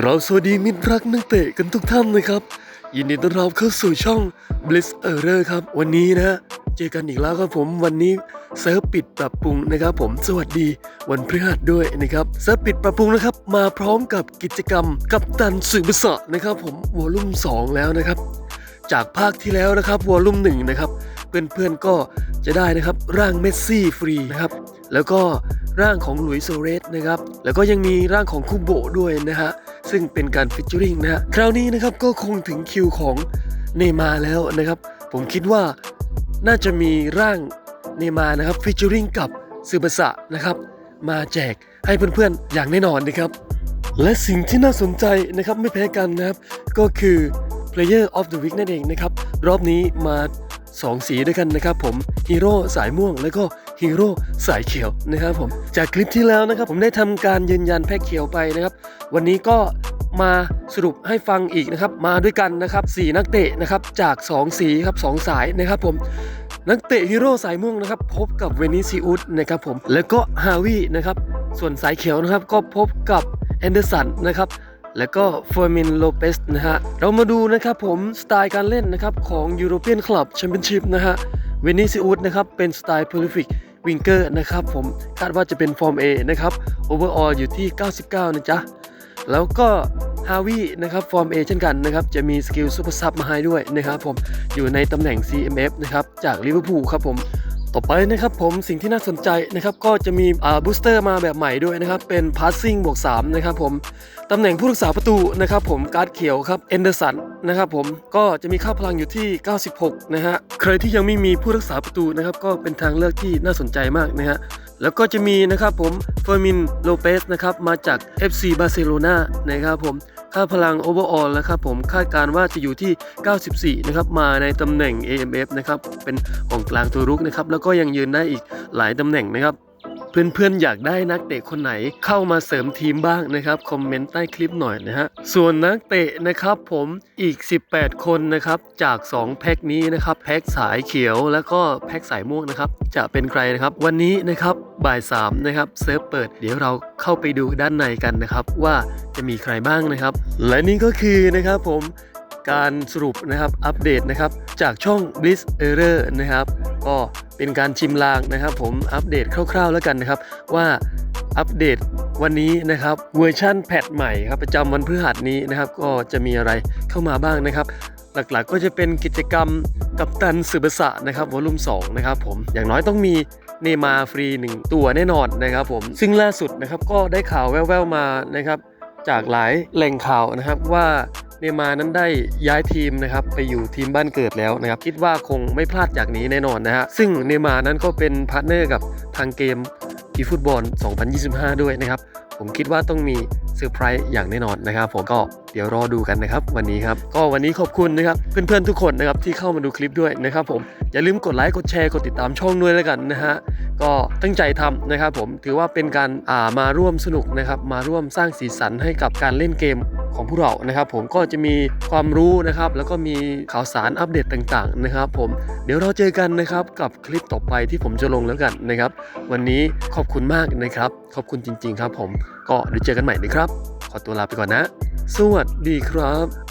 กราบสวัสดีมิตรรักนักเตะกันทุกท่านนะครับ ยินดีต้อนรับเข้าสู่ช่อง Bliss Error ครับ วันนี้นะเจอกันอีกแล้วครับผมวันนี้เซิร์ฟปิดปรับปรุงนะครับ ผมสวัสดีวันพฤหัสด้วยนะครับเซิร์ฟปิดปรับปรุงนะครับ มาพร้อมกับกิจกรรมกับตันสื่อภาษานะครับ ผมวอลุ่ม2 แล้วนะครับ จากภาคที่แล้วนะครับวอลุ่มหนึ่งนะครับเพื่อนๆก็จะได้นะครับร่างเมสซี่ฟรีนะครับแล้วก็ร่างของหลุยส์โซเรสนะครับแล้วก็ยังมีร่างของคุโบด้วยนะฮะ ซึ่งเป็นการฟิชเจอริงนะฮะคราวนี้นะครับก็คงถึงคิวของเนมาแล้วนะครับ ผมคิดว่าน่าจะมีร่างเนมานะครับฟิชเจอริงกับซือบะสะนะครับ มาแจกให้เพื่อนๆอย่างแน่นอนนะครับ และสิ่งที่น่าสนใจนะครับไม่แพ้กันนะครับ ก็คือ Player of the Week นั่นเองนะครับ รอบนี้มา 2 สีด้วยกันนะครับผมฮีโร่สายม่วงแล้วก็ ฮีโร่สายเขียวนะครับผมจากคลิปที่แล้วนะครับ ผมได้ทำการยืนยันแพ็กเขียวไปนะครับ วันนี้ก็มาสรุปให้ฟังอีกนะครับ มาด้วยกันนะครับ4นักเตะนะครับจาก 2 สีครับ2สายนะครับผมนักเตะฮีโร่สายม่วงนะครับ พบกับเวนิซิอุสนะครับผมแล้วก็ฮาวินะครับ ส่วนสายเขียวนะครับก็พบกับแอนเดอร์สันนะครับแล้วก็เฟอร์มินโลเปสนะฮะเรามาดูนะครับผมสไตล์การเล่นนะครับของยูโรเปียนคลับแชมเปี้ยนชิพนะฮะเวนิซิอุสนะครับเป็นสไตล์เพอร์ฟิก วิงเกอร์นะครับผมคาดว่าจะเป็นฟอร์ม A นะครับโอเวอร์ออลอยู่ที่ 99 นะจ๊ะ แล้วก็ฮาวินะครับฟอร์ม A เช่นกันนะครับ จะมีสกิลซูเปอร์ซับมาให้ด้วยนะครับผมอยู่ในตำแหน่ง CMF นะครับจากลิเวอร์พูลครับผม ต่อไปนะครับผมสิ่งที่น่าสนใจนะครับก็จะมีอ่าบูสเตอร์มาแบบใหม่ด้วยนะครับเป็น passing บวก3นะครับผมตำแหน่งผู้รักษาประตูนะครับผมการ์ดเขียวครับเอนเดอร์สันนะครับผมก็จะมีค่าพลังอยู่ที่ 96 นะฮะใครที่ยังไม่มีผู้รักษาประตูนะครับก็เป็นทางเลือกที่น่าสนใจมากนะฮะแล้วก็จะมีนะครับผมเฟอร์มินโลเปสนะครับมาจาก FC บาร์เซโลนานะครับผม ค่าพลังโอเวอร์ออลนะครับผมคาดการว่าจะอยู่ที่ 94 นะครับ มาในตำแหน่ง AMF นะครับ เป็นของกลางตัวรุกนะครับ แล้วก็ยังยืนได้อีกหลายตำแหน่งนะครับเพื่อนๆ อยากได้นักเตะคนไหนเข้ามาเสริมทีมบ้างนะครับ คอมเมนต์ใต้คลิปหน่อยนะฮะ ส่วนนักเตะนะครับผมอีก 18 คนนะครับจาก 2 แพ็คนี้นะครับ แพ็คสายเขียวแล้วก็แพ็คสายม่วงนะครับ จะเป็นใครนะครับ วันนี้นะครับ บ่าย3นะครับเซิร์ฟเปิดเดี๋ยวเราเข้าไปดูด้านในกันนะครับ ว่าจะมีใครบ้างนะครับ และนี่ก็คือนะครับผมการสรุปนะครับอัปเดตนะครับจากช่อง Bliss Error นะครับ ก็เป็นการชิมลางนะครับ ผมอัปเดตคร่าวๆแล้วกันนะครับ ว่าอัปเดตวันนี้นะครับเวอร์ชั่นแพทใหม่ครับประจำวันพฤหัสนี้นะครับ ก็จะมีอะไรเข้ามาบ้างนะครับ หลักๆก็จะเป็นกิจกรรมกับตันสืบษะนะครับวอลุ่ม2นะครับผมอย่างน้อยต้องมี เนมาฟรี 1 ตัวแน่นอนนะครับผม ซึ่งล่าสุดนะครับก็ได้ข่าวแว่วๆมานะครับจากหลายแหล่งข่าวนะครับว่าเนมานั้นได้ย้ายทีมนะครับไปอยู่ทีมบ้านเกิดแล้วนะครับ คิดว่าคงไม่พลาดจากนี้แน่นอนนะฮะซึ่งเนมานั้นก็เป็นพาร์ทเนอร์กับทางเกมอีฟุตบอล 2025 ด้วยนะครับ ผมคิดว่าต้องมีเซอร์ไพรส์อย่างแน่นอนนะครับผมก็เดี๋ยวรอดูกันนะครับวันนี้ครับก็วันนี้ขอบคุณนะครับเพื่อนๆทุกคนนะครับที่เข้ามาดูคลิปด้วยนะครับผมอย่าลืมกดไลค์กดแชร์กดติดตามช่องด้วยแล้วกันนะฮะก็ตั้งใจทำนะครับผมถือว่าเป็นการอ่ามาร่วมสนุกนะครับมาร่วมสร้างสีสันให้กับการเล่นเกม ของพวกเรานะครับ ผมก็จะมีความรู้นะครับ แล้วก็มีข่าวสารอัปเดตต่างๆนะครับ ผมเดี๋ยวเราเจอกันนะครับกับคลิปต่อไปที่ผมจะลงแล้วกันนะครับ วันนี้ขอบคุณมากนะครับ ขอบคุณจริง ๆ ครับ ผมก็เดี๋ยวเจอกันใหม่นะครับ ขอตัวลาไปก่อนนะ สวัสดีครับ